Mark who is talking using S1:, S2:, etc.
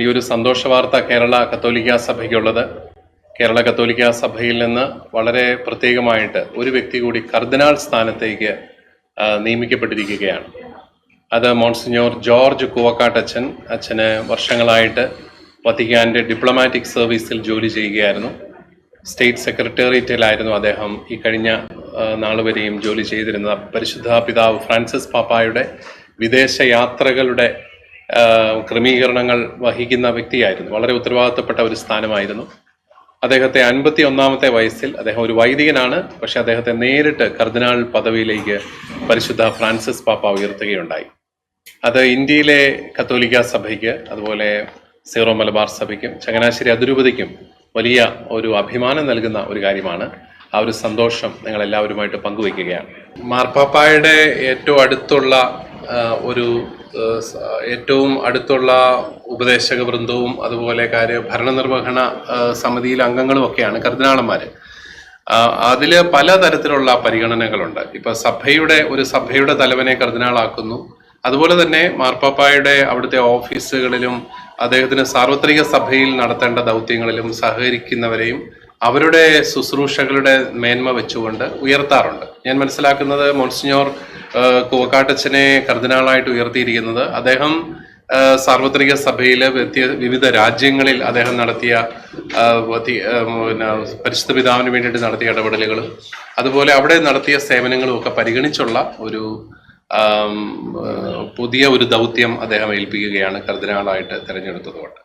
S1: വലിയൊരു സന്തോഷ വാർത്ത കേരള കത്തോലിക്കാ സഭയ്ക്കുള്ളത്. കേരള കത്തോലിക്കാ സഭയിൽ നിന്ന് വളരെ പ്രത്യേകമായിട്ട് ഒരു വ്യക്തി കൂടി കർദിനാൾ സ്ഥാനത്തേക്ക് നിയമിക്കപ്പെട്ടിരിക്കുകയാണ്. അത് മോൺസിഞ്ഞോർ ജോർജ് കുവക്കാട്ടച്ചൻ അച്ഛന് വർഷങ്ങളായിട്ട് വത്തിക്കാന്റെ ഡിപ്ലോമാറ്റിക് സർവീസിൽ ജോലി ചെയ്യുകയായിരുന്നു. സ്റ്റേറ്റ് സെക്രട്ടേറിയറ്റിലായിരുന്നു അദ്ദേഹം ഈ കഴിഞ്ഞ നാളുവരെയും ജോലി ചെയ്തിരുന്നത്. പരിശുദ്ധ പിതാവ് ഫ്രാൻസിസ് പാപ്പായുടെ വിദേശ യാത്രകളുടെ ക്രമീകരണങ്ങൾ വഹിക്കുന്ന വ്യക്തിയായിരുന്നു. വളരെ ഉത്തരവാദിത്തപ്പെട്ട ഒരു സ്ഥാനമായിരുന്നു. അദ്ദേഹത്തെ അൻപത്തി ഒന്നാമത്തെ വയസ്സിൽ അദ്ദേഹം ഒരു വൈദികനാണ്. പക്ഷെ അദ്ദേഹത്തെ നേരിട്ട് കർദിനാൾ പദവിയിലേക്ക് പരിശുദ്ധ ഫ്രാൻസിസ് പാപ്പ ഉയർത്തുകയുണ്ടായി. അത് ഇന്ത്യയിലെ കത്തോലിക്ക സഭയ്ക്ക് അതുപോലെ സീറോ മലബാർ സഭയ്ക്കും ചങ്ങനാശ്ശേരി അതിരൂപതയ്ക്കും വലിയ ഒരു അഭിമാനം നൽകുന്ന ഒരു കാര്യമാണ്. ആ ഒരു സന്തോഷം നിങ്ങൾ എല്ലാവരുമായിട്ട് പങ്കുവയ്ക്കുകയാണ്. മാർപ്പാപ്പായുടെ ഏറ്റവും അടുത്തുള്ള ഒരു ഏറ്റവും അടുത്തുള്ള ഉപദേശക വൃന്ദവും അതുപോലെ കാര്യ ഭരണനിർവഹണ സമിതിയിൽ അംഗങ്ങളും ഒക്കെയാണ് കർദിനാളന്മാർ അതിൽ പലതരത്തിലുള്ള പരിഗണനകളുണ്ട്. ഇപ്പം സഭയുടെ ഒരു സഭയുടെ തലവനെ കർദിനാളാക്കുന്നു. അതുപോലെ തന്നെ മാർപ്പാപ്പായുടെ അവിടുത്തെ ഓഫീസുകളിലും അദ്ദേഹത്തിന് സാർവത്രിക സഭയിൽ നടത്തേണ്ട ദൗത്യങ്ങളിലും സഹകരിക്കുന്നവരെയും അവരുടെ ശുശ്രൂഷകളുടെ മേന്മ വെച്ചുകൊണ്ട് ഉയർത്താറുണ്ട്. ഞാൻ മനസ്സിലാക്കുന്നത് മോൺസിഞ്ഞോർ കുവക്കാട്ടച്ചനെ കർദിനാളായിട്ട് ഉയർത്തിയിരിക്കുന്നത്. അദ്ദേഹം സാർവത്രിക സഭയിലെ വ്യത്യ വിവിധ രാജ്യങ്ങളിൽ അദ്ദേഹം നടത്തിയ പിന്നെ പരിശുദ്ധ പിതാവിന് വേണ്ടിയിട്ട് നടത്തിയ ഇടപെടലുകളും അതുപോലെ അവിടെ നടത്തിയ സേവനങ്ങളും ഒക്കെ പരിഗണിച്ചുള്ള ഒരു പുതിയ ഒരു ദൗത്യം അദ്ദേഹം ഏൽപ്പിക്കുകയാണ് കർദിനാളായിട്ട് തിരഞ്ഞെടുത്തതുകൊണ്ട്.